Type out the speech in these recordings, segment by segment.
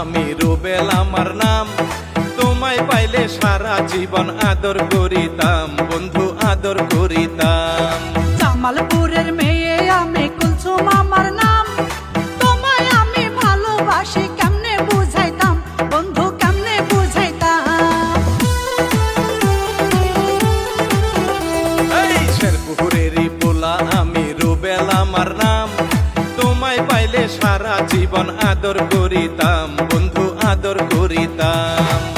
আমি রুবেল আমার নাম। তোমায় পাইলে সারা জীবন আদর করিতাম বন্ধু আদর করিতাম। চাইলে সারা জীবন আদর করিতাম বন্ধু আদর করিতাম।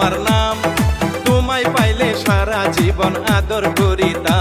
আমার নাম। তোমায় পাইলে সারা জীবন আদর করিতাম।